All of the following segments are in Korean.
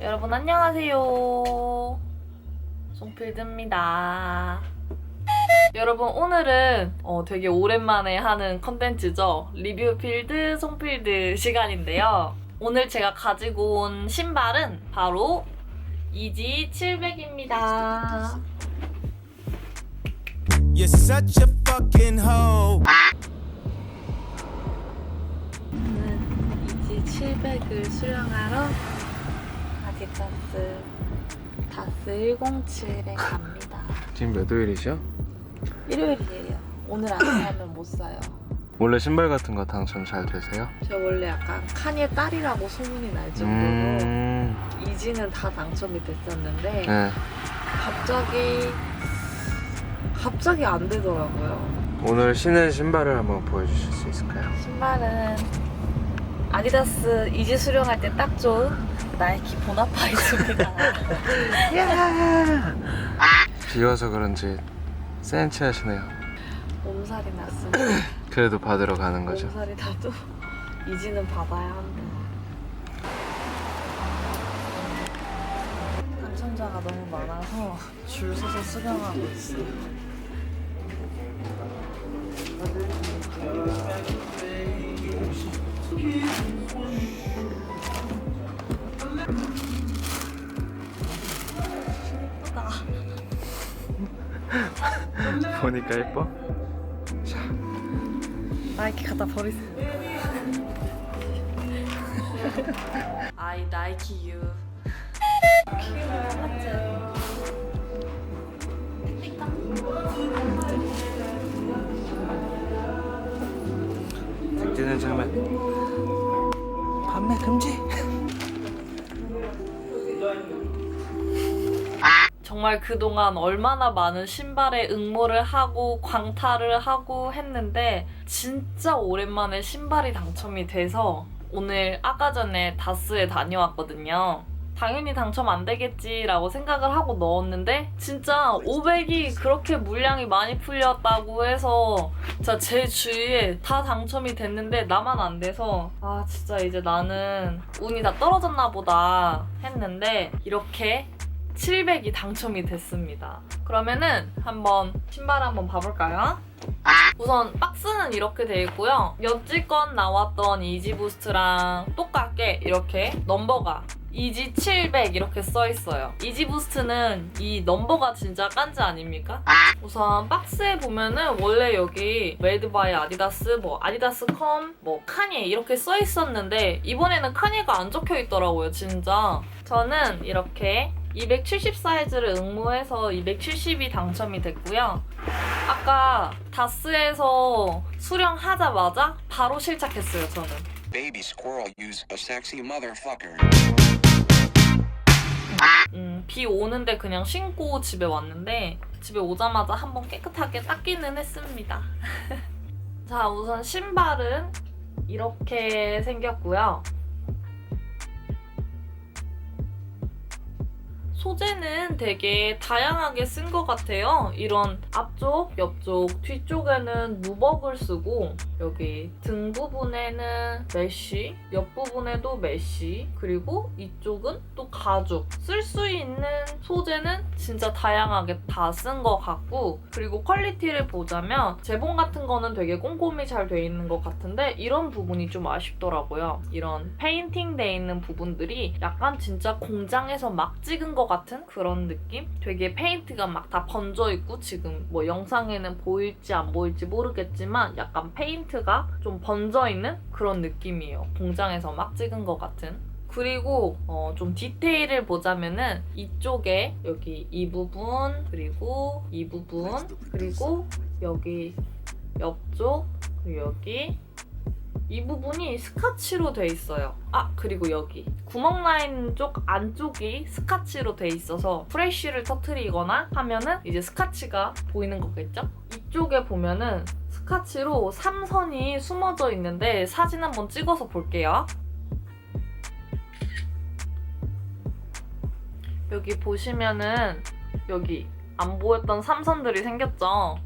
여러분 안녕하세요. 송필드입니다. 여러분 오늘은 어, 되게 오랜만에 하는 컨텐츠죠. 리뷰 필드 송필드 시간인데요. 오늘 제가 가지고 온 신발은 바로 이지 700입니다. You're such a fucking hoe. 저는 이지 700을 수령하러 아디다스 다스 107에 갑니다. 지금 몇 월이죠? 일요일이에요. 오늘 안 사면 못 사요. 원래 신발 같은 거 당첨 잘 되세요? 제가 원래 약간 칸의 딸이라고 소문이 날 정도로 음, 이지는 다 당첨이 됐었는데 네. 갑자기 갑자기 안 되더라고요. 오늘 신은 신발을 한번 보여주실 수 있을까요? 신발은 아디다스 이지 수령할 때 딱 좋은 나이키 보나파이트입니다. 비 와서 그런지 센치 하시네요. 몸살이 났습니다. 그래도 받으러 가는 거죠. 몸살이 나도 이지는 받아야 한다. 당첨자가 너무 많아서 줄 서서 수령하고 있어요. 보니까 예뻐? 나이키 갖다 버리세요. I Nike you. 뛰는 장면. 판매 금지. 정말 그동안 얼마나 많은 신발에 응모를 하고 광탈을 하고 했는데 진짜 오랜만에 신발이 당첨이 돼서 오늘 아까 전에 다스에 다녀왔거든요. 당연히 당첨 안 되겠지라고 생각을 하고 넣었는데 진짜 500이 그렇게 물량이 많이 풀렸다고 해서 진짜 제 주위에 다 당첨이 됐는데 나만 안 돼서 아 진짜 이제 나는 운이 다 떨어졌나 보다 했는데 이렇게 700이 당첨이 됐습니다. 그러면은 한번 신발 한번 봐볼까요? 우선 박스는 이렇게 돼 있고요. 여지껏 나왔던 이지 부스트랑 똑같게 이렇게 넘버가 이지 700 이렇게 써 있어요. 이지 부스트는 이 넘버가 진짜 깐지 아닙니까? 우선 박스에 보면은 원래 여기 메이드 바이 아디다스, 뭐 아디다스 컴, 뭐 카니에 이렇게 써 있었는데 이번에는 카니가 안 적혀 있더라고요, 진짜. 저는 이렇게 270 사이즈를 응모해서 270이 당첨이 됐고요. 아까 다스에서 수령하자마자 바로 실착했어요, 저는. Baby squirrel use a sexy motherfucker. 음, 비 오는데 그냥 신고 집에 왔는데 집에 오자마자 한번 깨끗하게 닦기는 했습니다. 자, 우선 신발은 이렇게 생겼고요. 소재는 되게 다양하게 쓴 것 같아요. 이런 앞쪽, 옆쪽, 뒤쪽에는 누벅을 쓰고 여기 등 부분에는 메쉬, 옆 부분에도 메쉬, 그리고 이쪽은 또 가죽. 쓸 수 있는 소재는 진짜 다양하게 다 쓴 것 같고 그리고 퀄리티를 보자면 재봉 같은 거는 되게 꼼꼼히 잘 돼 있는 것 같은데 이런 부분이 좀 아쉽더라고요. 이런 페인팅 돼 있는 부분들이 약간 진짜 공장에서 막 찍은 것 같은 그런 느낌? 되게 페인트가 막 다 번져 있고 지금 뭐 영상에는 보일지 안 보일지 모르겠지만 약간 페인트 가 좀 번져 있는 그런 느낌이에요. 공장에서 막 찍은 것 같은. 그리고 어, 좀 디테일을 보자면은 이쪽에 여기 이 부분 그리고 이 부분 그리고 여기 옆쪽 그리고 여기 이 부분이 스카치로 돼 있어요. 아 그리고 여기 구멍 라인 쪽 안쪽이 스카치로 돼 있어서 프레쉬를 터트리거나 하면은 이제 스카치가 보이는 거겠죠? 이쪽에 보면은 스카치로 삼선이 숨어져 있는데 사진 한번 찍어서 볼게요. 여기 보시면은 여기 안 보였던 삼선들이 생겼죠?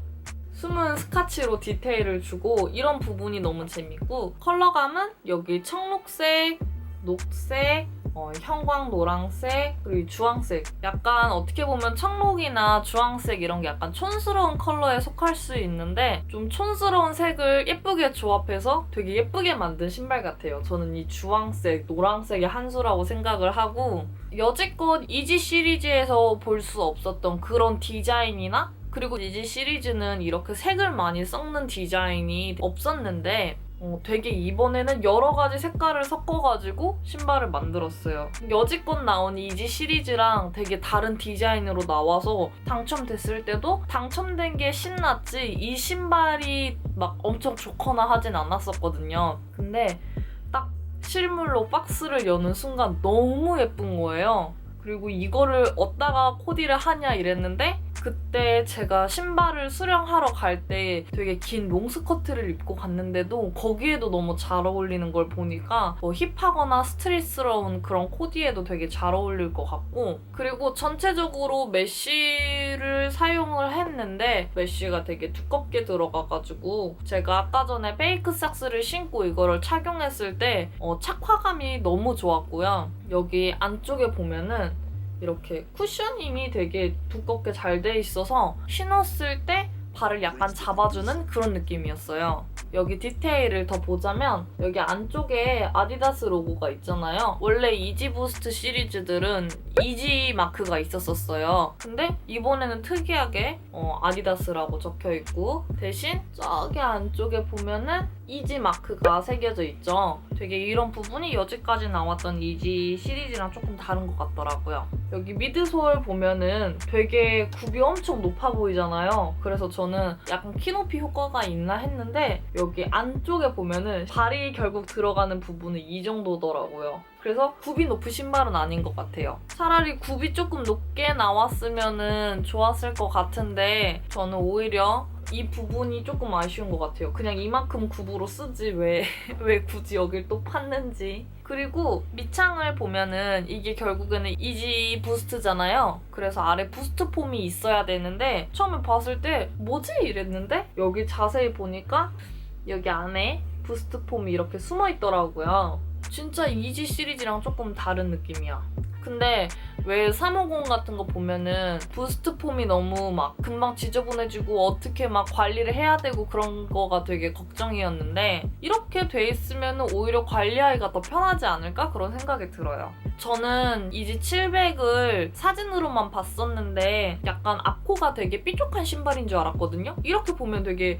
숨은 스카치로 디테일을 주고 이런 부분이 너무 재밌고 컬러감은 여기 청록색, 녹색, 어, 형광 노랑색 그리고 주황색 약간 어떻게 보면 청록이나 주황색 이런 게 약간 촌스러운 컬러에 속할 수 있는데 좀 촌스러운 색을 예쁘게 조합해서 되게 예쁘게 만든 신발 같아요. 저는 이 주황색, 노랑색의 한 수라고 생각을 하고 여지껏 이지 시리즈에서 볼 수 없었던 그런 디자인이나 그리고 이지 시리즈는 이렇게 색을 많이 섞는 디자인이 없었는데 어, 되게 이번에는 여러 가지 색깔을 섞어가지고 신발을 만들었어요. 여지껏 나온 이지 시리즈랑 되게 다른 디자인으로 나와서 당첨됐을 때도 당첨된 게 신났지 이 신발이 막 엄청 좋거나 하진 않았었거든요. 근데 딱 실물로 박스를 여는 순간 너무 예쁜 거예요. 그리고 이거를 어디다가 코디를 하냐 이랬는데 그때 제가 신발을 수령하러 갈 때 되게 긴 롱스커트를 입고 갔는데도 거기에도 너무 잘 어울리는 걸 보니까 뭐 힙하거나 스트릿스러운 그런 코디에도 되게 잘 어울릴 것 같고 그리고 전체적으로 메쉬를 사용을 했는데 메쉬가 되게 두껍게 들어가가지고 제가 아까 전에 페이크 삭스를 신고 이거를 착용했을 때 어, 착화감이 너무 좋았고요. 여기 안쪽에 보면은 이렇게 쿠셔닝이 되게 두껍게 잘 돼 있어서 신었을 때 발을 약간 잡아주는 그런 느낌이었어요. 여기 디테일을 더 보자면 여기 안쪽에 아디다스 로고가 있잖아요. 원래 이지 부스트 시리즈들은 이지 마크가 있었었어요. 근데 이번에는 특이하게 어, 아디다스라고 적혀 있고 대신 저기 안쪽에 보면은 이지 마크가 새겨져 있죠. 되게 이런 부분이 여지까지 나왔던 이지 시리즈랑 조금 다른 것 같더라고요. 여기 미드솔 보면은 되게 굽이 엄청 높아 보이잖아요. 그래서 저는 약간 키높이 효과가 있나 했는데 여기 안쪽에 보면은 발이 결국 들어가는 부분은 이 정도더라고요. 그래서 굽이 높은 신발은 아닌 것 같아요. 차라리 굽이 조금 높게 나왔으면은 좋았을 것 같은데 저는 오히려 이 부분이 조금 아쉬운 것 같아요. 그냥 이만큼 굽으로 쓰지 왜, 왜 굳이 여길 또 팠는지. 그리고 밑창을 보면은 이게 결국에는 이지 부스트잖아요. 그래서 아래 부스트 폼이 있어야 되는데 처음에 봤을 때 뭐지 이랬는데 여기 자세히 보니까 여기 안에 부스트 폼이 이렇게 숨어 있더라고요. 진짜 이지 시리즈랑 조금 다른 느낌이야. 근데 왜 350 같은 거 보면은 부스트 폼이 너무 막 금방 지저분해지고 어떻게 막 관리를 해야 되고 그런 거가 되게 걱정이었는데 이렇게 돼 있으면 오히려 관리하기가 더 편하지 않을까 그런 생각이 들어요. 저는 이지 700을 사진으로만 봤었는데 약간 앞코가 되게 삐죽한 신발인 줄 알았거든요. 이렇게 보면 되게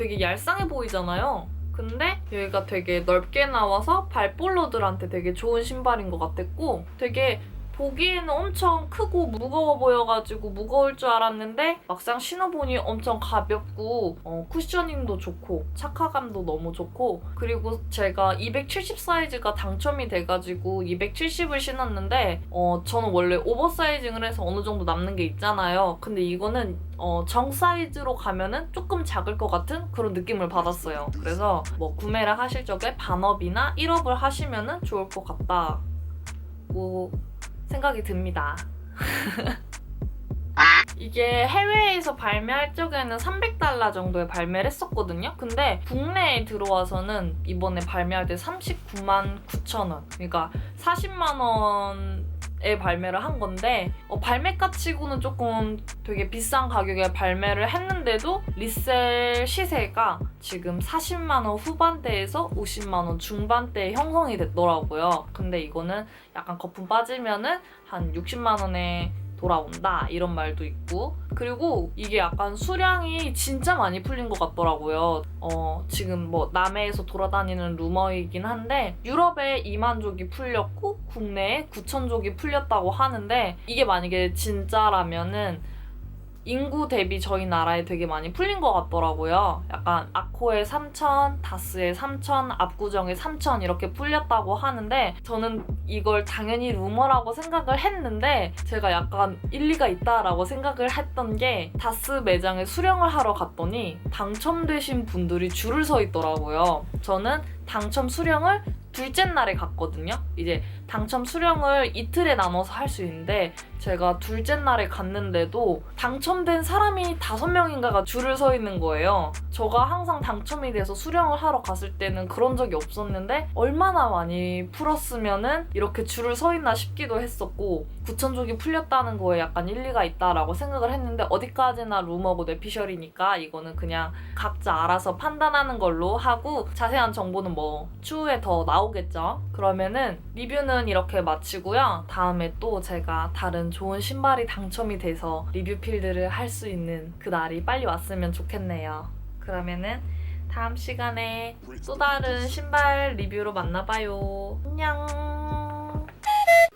되게 얄쌍해 보이잖아요. 근데 여기가 되게 넓게 나와서 발볼러들한테 되게 좋은 신발인 것 같았고 되게 보기에는 엄청 크고 무거워 보여가지고 무거울 줄 알았는데 막상 신어보니 엄청 가볍고 어, 쿠셔닝도 좋고 착화감도 너무 좋고 그리고 제가 270 사이즈가 당첨이 돼가지고 270을 신었는데 어, 저는 원래 오버사이징을 해서 어느 정도 남는 게 있잖아요. 근데 이거는 어, 정 사이즈로 가면은 조금 작을 것 같은 그런 느낌을 받았어요. 그래서 뭐 구매를 하실 적에 반업이나 1업을 하시면은 좋을 것 같다 고 생각이 듭니다. 이게 해외에서 발매할 적에는 300달러 정도에 발매를 했었거든요. 근데 국내에 들어와서는 이번에 발매할 때 39만 9천 원. 그러니까 40만 원 에 발매를 한 건데 어, 발매가 치고는 조금 되게 비싼 가격에 발매를 했는데도 리셀 시세가 지금 40만 원 후반대에서 50만 원 중반대에 형성이 됐더라고요. 근데 이거는 약간 거품 빠지면은 한 60만 원에 돌아온다 이런 말도 있고 그리고 이게 약간 수량이 진짜 많이 풀린 것 같더라고요. 어 지금 뭐 남해에서 돌아다니는 루머이긴 한데 유럽에 2만 족이 풀렸고 국내에 9천 족이 풀렸다고 하는데 이게 만약에 진짜라면은 인구 대비 저희 나라에 되게 많이 풀린 것 같더라고요. 약간 아코에 3천, 다스에 3천, 압구정에 3천 이렇게 풀렸다고 하는데 저는 이걸 당연히 루머라고 생각을 했는데 제가 약간 일리가 있다라고 생각을 했던 게 다스 매장에 수령을 하러 갔더니 당첨되신 분들이 줄을 서 있더라고요. 저는 당첨 수령을 둘째 날에 갔거든요. 이제 당첨 수령을 이틀에 나눠서 할 수 있는데 제가 둘째 날에 갔는데도 당첨된 사람이 다섯 명인가가 줄을 서 있는 거예요. 저가 항상 당첨이 돼서 수령을 하러 갔을 때는 그런 적이 없었는데 얼마나 많이 풀었으면은 이렇게 줄을 서 있나 싶기도 했었고 구천족이 풀렸다는 거에 약간 일리가 있다라고 생각을 했는데 어디까지나 루머고 뇌피셜이니까 이거는 그냥 각자 알아서 판단하는 걸로 하고 자세한 정보는 뭐 추후에 더 나오겠죠. 그러면은 리뷰는 이렇게 마치고요. 다음에 또 제가 다른 좋은 신발이 당첨이 돼서 리뷰 필드를 할 수 있는 그 날이 빨리 왔으면 좋겠네요. 그러면은 다음 시간에 또 다른 신발 리뷰로 만나봐요. 안녕.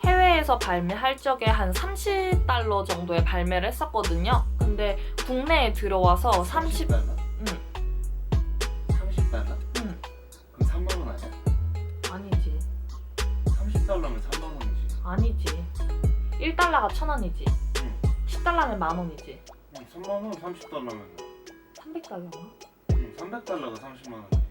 해외에서 발매할 적에 한 30달러 정도에 발매를 했었거든요. 근데 국내에 들어와서 30, 1달러가 1,000원이지. 응. 10달러면 만 원이지. 응, 3만 원 30달러면 300달러가? 응, 300달러가 30만 원.